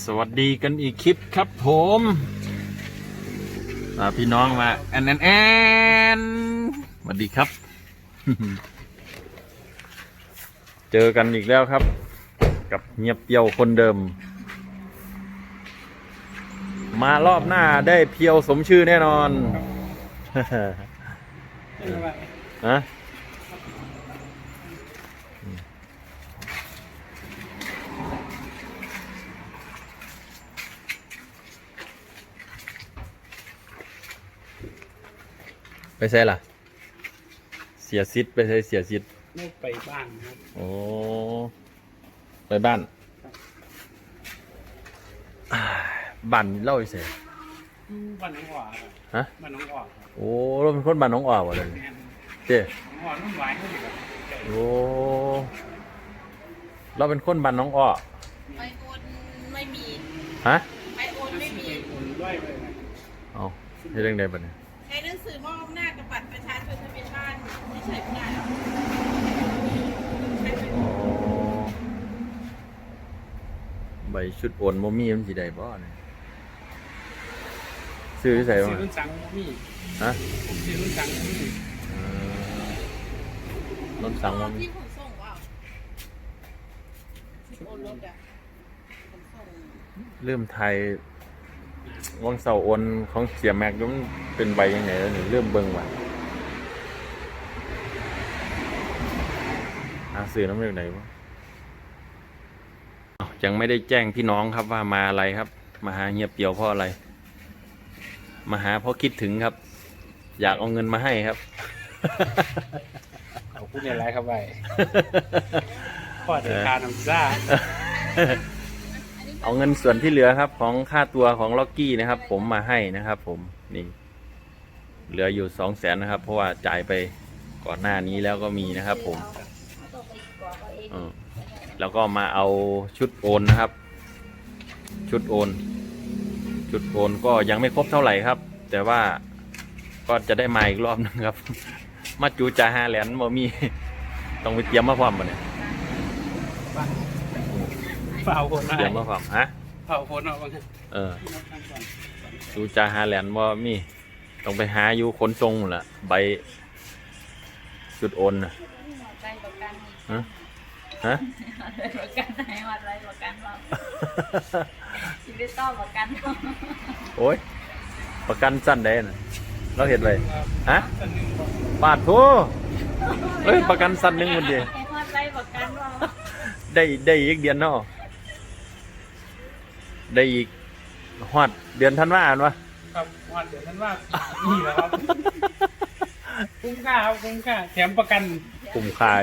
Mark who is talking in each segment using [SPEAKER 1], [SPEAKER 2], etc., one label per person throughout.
[SPEAKER 1] สวัสดีกันอีกคลิปครับผมอ่าพี่น้องมาแอนแอนแอนสวัสดีครับ เจอกันอีกแล้วครับ กับเงียบเปียวคนเดิม มารอบหน้าได้เพียวสมชื่อแน่นอนฮะ ไปใช่ล่ะ เสียซิดไปใช่เสียซิด
[SPEAKER 2] ไม่ไปบ้านครับ
[SPEAKER 1] โอ้ไปบ้านอ่าบ้านเล่าอีเสย
[SPEAKER 2] บ้านน้องหว่าครับ
[SPEAKER 1] ฮะ
[SPEAKER 2] บ้านน้องหว่าครับ
[SPEAKER 1] โอ้เราเป็นคนบ้านน้องอ่าวะเลย
[SPEAKER 2] แม่น
[SPEAKER 1] เจ้
[SPEAKER 2] น้องหว่านุ่มหวานเขาอยู่ครับ
[SPEAKER 1] โอ้เราเป็นคนบ้านน้องอ้อ
[SPEAKER 3] ไอโอนไม่มี
[SPEAKER 1] ฮะ
[SPEAKER 3] ไอโอนไม่มี
[SPEAKER 2] อุ่นด้วยเลยนะ
[SPEAKER 1] เอาเฮ็ดเรื่องใดบัดนี้
[SPEAKER 3] ใช้หนังสือมอบ ใช่ไม่ได้หรอกใช้เป็น
[SPEAKER 1] อ๋อใบชุดโอนบ่มีมันสิได้บ่เนี่ยซื้อที่ใส่
[SPEAKER 2] ซื้
[SPEAKER 1] บ่
[SPEAKER 2] อรุ่นสังมี
[SPEAKER 1] ฮะ
[SPEAKER 2] ผมซื้อรุ่นสังมี
[SPEAKER 1] เออรถสั่งบ่มี
[SPEAKER 3] ที่ขนส่งว่าโอนรถอะขนส่ง
[SPEAKER 1] ลืมไทยวังเสาโอนของเสียแม็กซ์มันเป็นใบยังไงแล้วนี่เริ่มเบิ่งว่ะ หาซื้อน้ำเรื่องไหนวะอ้าวยังไม่ได้แจ้งพี่น้องครับว่ามาอะไรครับ มาหาเงียบเปียวเพราะอะไร มาหาเพราะคิดถึงครับ อยากเอาเงินมาให้ครับ
[SPEAKER 2] เขาพูดในไลฟ์ครับไปพ่อเดินทางน้ำซ่า
[SPEAKER 1] เอาเงินส่วนที่เหลือครับ ของค่าตัวของล็อกกี้นะครับ ผมมาให้นะครับ ผมนี่ เหลืออยู่สองแสนนะครับ เพราะว่าจ่ายไปก่อนหน้านี้แล้วก็มีนะครับ ผม เออแล้วก็มาเอาชุดโอนนะครับ ชุดโอน ชุดโอนก็ยังไม่ครบเท่าไหร่ครับ แต่ว่าก็จะได้มาอีกรอบนึงครับ มาจูจ่าห้าแหลนบ่มี ต้องไปเตรียมมาพร้อมบ่เนี่ย
[SPEAKER 2] เฝ้าคนมา
[SPEAKER 1] เตรียมมาพร้อมฮะ
[SPEAKER 2] เฝ้าคนเอาบ้างครับ
[SPEAKER 1] เออดูจาหาแหลนว่ามีต้องไปหาอยู่ขนทรงนั่นล่ะใบจุดโอนน่ะ
[SPEAKER 3] ได้ประกัน
[SPEAKER 1] ฮะฮะ
[SPEAKER 3] ได้ประกันไหนวัดไรประกันเราชีวิตต้องประกันเรา
[SPEAKER 1] โอ้ยประกันสั้นได้น่ะเราเห็นเลยฮะ
[SPEAKER 2] สันหนึ่งบอก
[SPEAKER 1] บาทโถเอ้ยประกันสั้นหนึงมันดี
[SPEAKER 3] ให้วัดไรประกันเรา
[SPEAKER 1] ได้ได้อีกเดือนเนาะได้อีกฮอดเดือนธันวาอันวะ
[SPEAKER 2] ครับวันเดี๋ยวท่านว่านี่แหละครับ คุ้มค่าครับคุ้มค่าแถมประกัน
[SPEAKER 1] กลุ่มขาย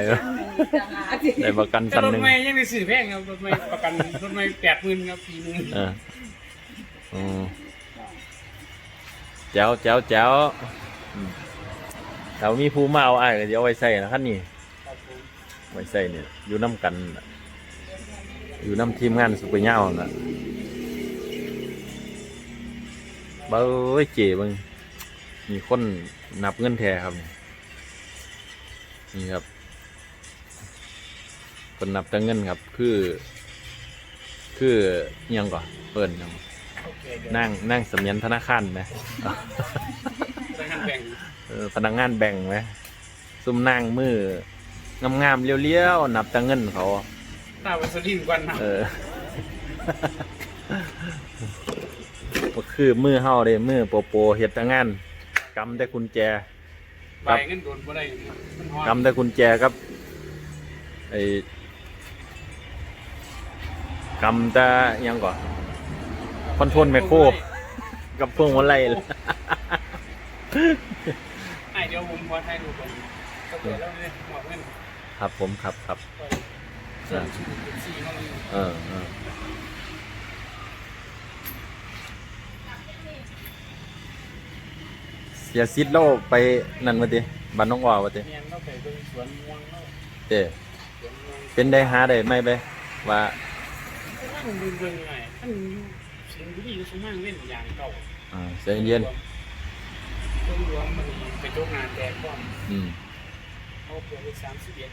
[SPEAKER 1] ได้ประกัน
[SPEAKER 2] แต่
[SPEAKER 1] สั้น
[SPEAKER 2] ร
[SPEAKER 1] ห
[SPEAKER 2] ถ
[SPEAKER 1] นึง
[SPEAKER 2] ไม่ยังได้สื่อแพงครับรถไม่ประกันรถไม่แปดหมื่นครับปีหนึง
[SPEAKER 1] เอออืมแจ๋วแจ๋วแจ๋วอืมแต่ว่ามีผู้มาเอาไอ้ายก็เดี๋ยวเอาไว้ใส่นะขั้นนี้
[SPEAKER 2] ครับผม
[SPEAKER 1] ไว้ใส่เนี่ยอยู่น้ำกันน่ะอยู่น้ำทีมงานสุปเปอร์เน่าน่ะเบ้ยเจ๋เบังมีคนนับเงินแท้ครับนี่ นี่ครับคนนับแต่เงินครับ คือ คืออิหยังก่อนเปิ่นหยัง
[SPEAKER 2] โอเคเดี๋ยว
[SPEAKER 1] นั่งนั่งสำเนียนธนาคารไหม
[SPEAKER 2] ไปหันแบ่ง
[SPEAKER 1] เออพนักงานแบ่งไหมซุ่มนั่งมืองามๆเลี้ยวๆนับแต่เงินเขา
[SPEAKER 2] ตาวัสดินกวันนะ
[SPEAKER 1] เออก็คือมือเฮาเด้มือโปโปเฮ็ดแต่งานกำแต่กุญแจ
[SPEAKER 2] ใบเงินโดนบ่ได้มันฮ้อน
[SPEAKER 1] กำแต่กุญแจครับไอ้กำแต่อิหยังก่อนคอนโทรลแมคโครกับพวงมาลัยเลย
[SPEAKER 2] ไอ้เดี๋ยวผมขอถ่ายรูปก่อนก็เกิดแล้วเนี่ยหมอกเงิน
[SPEAKER 1] ครับผมครับครับ
[SPEAKER 2] ไปส่งชุดสี่มาเลย
[SPEAKER 1] เออเออ เสียซิดโลไปนั่นมาติบ้านน้องว่ามาติ
[SPEAKER 2] เนียนก็ไปเบิ่งสวนม่วงแล้ว
[SPEAKER 1] เจ้
[SPEAKER 2] สวนม่วง
[SPEAKER 1] เป็นได้หาได้ไหมไปว่า
[SPEAKER 2] นั่งเบิ่งเบิ่งไงท่านอยู่สิงห์บุรีสมังเล่นอย่างเก่า
[SPEAKER 1] อ่าใจเย็น
[SPEAKER 2] ต้นรวมมันไปโจกงานแดกก่อน
[SPEAKER 1] อืม
[SPEAKER 2] เอาเปลือกไปสามสิบเอ็ด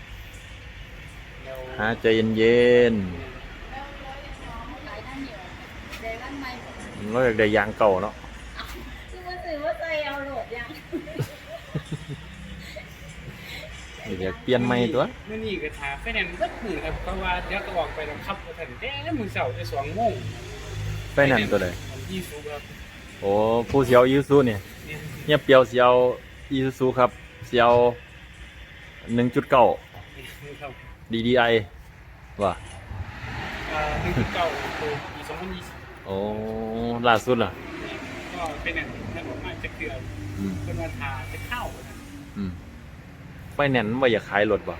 [SPEAKER 2] แล้ว
[SPEAKER 1] หาใจเย็น
[SPEAKER 3] แล้วร้อยสองหลายท่านอยู่
[SPEAKER 1] ๆ
[SPEAKER 4] ได้บ้านใหม่
[SPEAKER 1] เราอยากได้ยางเก่าเนาะ
[SPEAKER 4] คือว่า สื่อว่าใจเอาโหลดยัง
[SPEAKER 1] อยากเปลี่ยนใหม่ตัว
[SPEAKER 2] มื่อนี้ก็ถาไฟแนนซ์สักมือครับเพราะว่าเดี๋ยวก็ออกไปบังคับรถทันแต่มือเสาร์จะสองโมง
[SPEAKER 1] ไปนั่นตัวใด
[SPEAKER 2] ยี่สิบครับ
[SPEAKER 1] โอ้ผู้เสียวอีซูเนี่ย
[SPEAKER 2] เนี่ย
[SPEAKER 1] เงียบเปียวเสียวอีซูครับ เสียวหนึ่งจุดเก้า
[SPEAKER 2] ครับ
[SPEAKER 1] DDI ว่ะ
[SPEAKER 2] เอ่อหนึ่งจุดเก้าตัวปีสองพันยี่สิบ
[SPEAKER 1] โอ้ล่าสุดล่ะ
[SPEAKER 2] ก็เป็นอย่างนั้นออกมาจะเกือน
[SPEAKER 1] อืม
[SPEAKER 2] เป็นวันทาจะเข้านะ
[SPEAKER 1] อืมไฟแนนซ์ว่าอยากขายรถบ่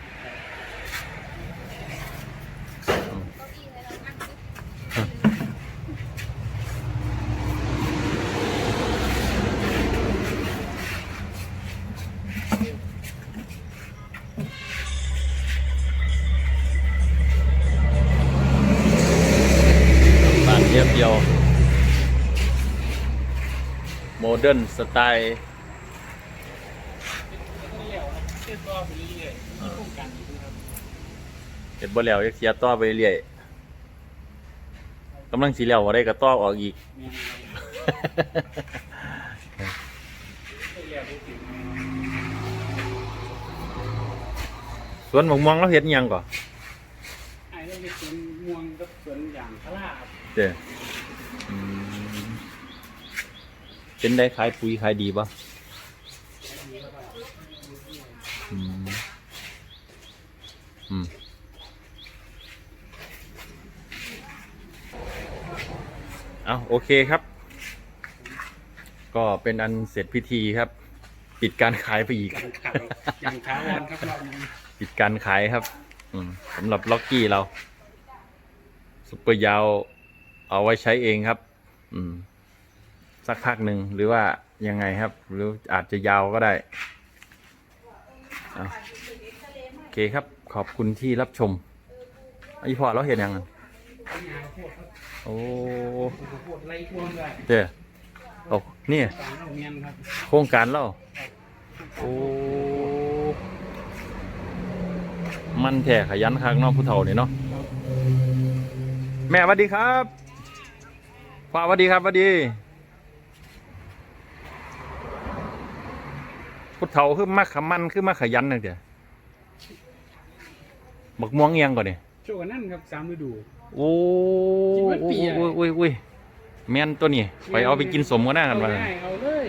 [SPEAKER 1] เดิร์นสไตล์
[SPEAKER 2] เรียวครับเชื่อตัวไปเรื่อยๆมีโครงการอยู่ครับ
[SPEAKER 1] เห็ดบ่แล้วอยากเสียต่อไปเรื่อยกำลังสีแล้วว่าได้ก็ต่อออกอีก
[SPEAKER 2] แม่นครับเรียวได้ถึง
[SPEAKER 1] สวนหมกม่วงเราเห็ดอิหยังก่อน
[SPEAKER 2] ไอ้เรื่องสวนม่วงกับสวนยางพาราครับ
[SPEAKER 1] เด้ออืม เป็นได้ขายปุ๋ยขายดีป่ะ
[SPEAKER 2] อันนี้ก็ว่า
[SPEAKER 1] อืม อืมเอาโอเคครับ ก็เป็นอันเสร็จพิธีครับ ปิดการขายไปอีก
[SPEAKER 2] ยางขาวอยางขาวอนครับรอบนี้
[SPEAKER 1] ปิดการขายครับ อืมสำหรับล็อกกี้เราซุปเปอร์ยาว เอาไว้ใช้เองครับ อืม สักพักหนึ่งหรือว่ายังไงครับ หรืออาจจะยาวก็ได้โอเคครับขอบคุณที่รับชมอ้พอเราเห็นยังอะ
[SPEAKER 2] ยางโอ้โคตรไล่ท่วมเลย
[SPEAKER 1] เด้อโอ้นี่
[SPEAKER 2] ย
[SPEAKER 1] โครงการเราโอ้มันแท้ขยันคักเนาะผู้เฒ่านี่เนาะแม่สวัสดีครับพ่อสวัสดีครับสวัสดี ผู้เฒ่าคือมักขมันคือมักขยันนั่นเดียวบักม่วงเอียงก่อนนี่
[SPEAKER 2] โชว์กันนั่นครับสามฤดู
[SPEAKER 1] โอ้
[SPEAKER 2] กินวัน
[SPEAKER 1] โอ้
[SPEAKER 2] ปีอะ
[SPEAKER 1] โอ้ยโอ้ยโอ้ยแม่นตัวนี้ไปเอาไปกินสมกันหน้ากันมา
[SPEAKER 2] เอาได้เอาเลย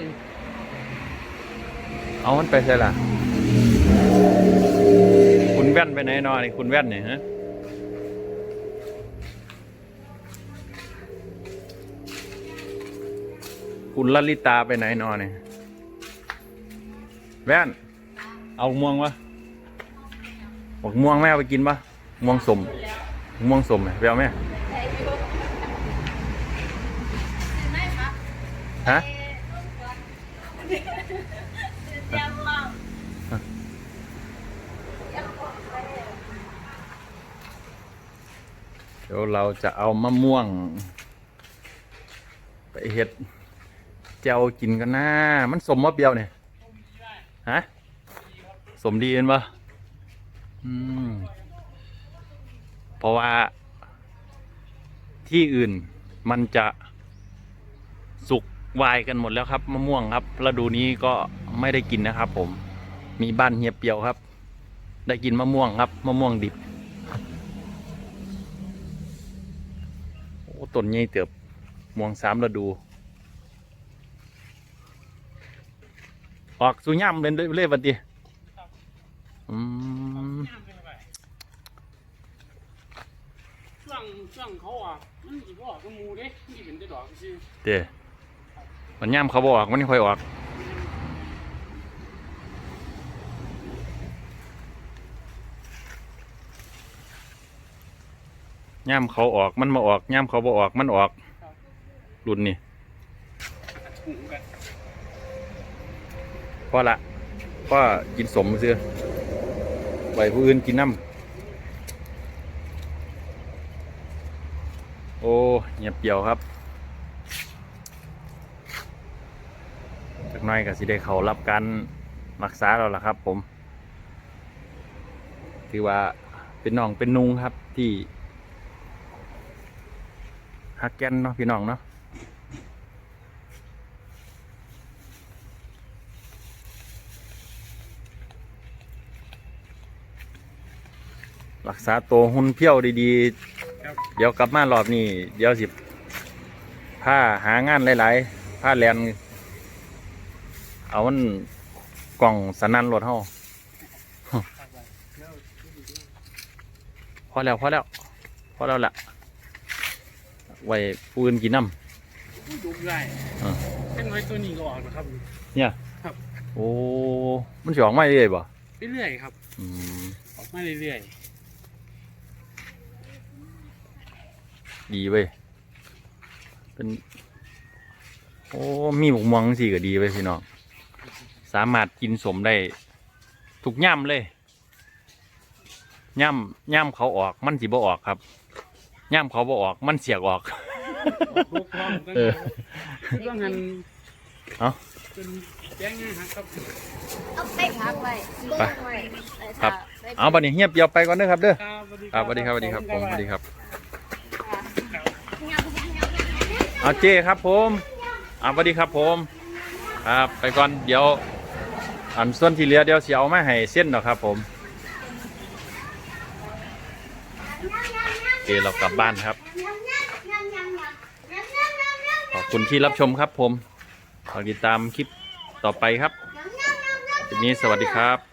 [SPEAKER 1] เอามันไปใช่ล่ะ คุณแว่นไปไหนนอนนี่คุณแว่นเนี่ยฮะคุณลลิตาไปไหนนอนเนี่ย แว่นเอาม่วงวะบอกม่วงแม่ไปกินปะม่วงสมม่วงสมไปเอาแม่
[SPEAKER 4] ไหม
[SPEAKER 1] ฮะ
[SPEAKER 4] เอ๊ะลูกก่อนเดี๋ยวเปียวลองไปเรา
[SPEAKER 1] จะเอามะม่วง ไปเฮ็ดแจวกินกันนะมันสมมะเปียวเนี่ย ฮะ สมดีเห็นปะอืม เพราะว่า ที่อื่นมันจะสุกวายกันหมดแล้วครับมะม่วงครับฤดูนี้ก็ไม่ได้กินนะครับ ผม มีบ้านเฮียเปียวครับ ได้กินมะม่วงครับมะม่วงดิบโอ้ต้นใหญ่เติบม่วงสามฤดู ออกสุย่ำเป็นเรื่อยๆวันดีอืม
[SPEAKER 2] ช่วงช่วงเขาอะมันอีกว่าก็มูเด้มันสิเป็นแต่ดอกซื่อ
[SPEAKER 1] เด้มันย่ำเขาบออกมันไม่ค่อยออกย่ำเขาออกมันมาออกย่ำเขาบอออกมันออก รุ่นนี่
[SPEAKER 2] ถุงกัน
[SPEAKER 1] พอละก็กินสมเสื้อไว้ผู้อื่นกินน้ำโอ้เงียบเปียวครับจักน้อยก็สิได้เขารับการรักษาเราละครับ ผมถือว่าเป็นน้องเป็นนุงครับที่ฮักแกนเนาะพี่น้องเนาะ รักษาตัวหุ่นเพี้ยวดี
[SPEAKER 2] ครับ
[SPEAKER 1] ๆเดี๋ยวกลับมารอบนี้ เดี๋ยวสิผ้าหางานหลายๆผ้าแลนเอามันกล่องสนันรถเฮาพอแล้วพอแล้วพอแล้วละไว้ปูนกินน้
[SPEAKER 2] ดูได้
[SPEAKER 1] อ่า
[SPEAKER 2] เป็นไว้ตัวนี้ก็ออกนะครับำ
[SPEAKER 1] เนี่ย
[SPEAKER 2] ครับ
[SPEAKER 1] โอ้ มันสิออกมาเรื่อยบ่
[SPEAKER 2] เรื่อยๆครับ
[SPEAKER 1] อืม
[SPEAKER 2] ออกมาเรื่อย
[SPEAKER 1] ดีเว้ยเป็นโอ้มีหมกม่วงสิก็ดีเว้ยพี่น้องสามารถกินสมได้ทุกย่ำเลยย่ำย่ำเขาออกมันสิบ่ออกครับย่ำเขาบ่ออกมันเสียกออก
[SPEAKER 2] ๆลูกพร้อมกัน
[SPEAKER 1] เออ
[SPEAKER 2] ต้องหัน
[SPEAKER 1] เอ้า
[SPEAKER 2] เป็นแจ้งง่ายครับ
[SPEAKER 4] เอาไปพักไว้
[SPEAKER 1] ไปครับเอาบัดนี้เงียบเดียวไปก่อนเด้อครับเด้อ
[SPEAKER 2] ครับสวัสดี
[SPEAKER 1] ครับสวัสดีครับสวัสดีครับผมสวัสดีครับ
[SPEAKER 2] ครับ
[SPEAKER 1] เอาเจครับผมเอาสวัสดีครับผม ครับไปก่อนเดี๋ยว อันส่วนที่เหลือเดี๋ยวเสิเอามาให้เส้นเนาะครับผมโอเคเรากลับบ้านครับ ขอบคุณที่รับชมครับผมขอติดตามคลิปต่อไปครับคลิปนี้สวัสดีครับ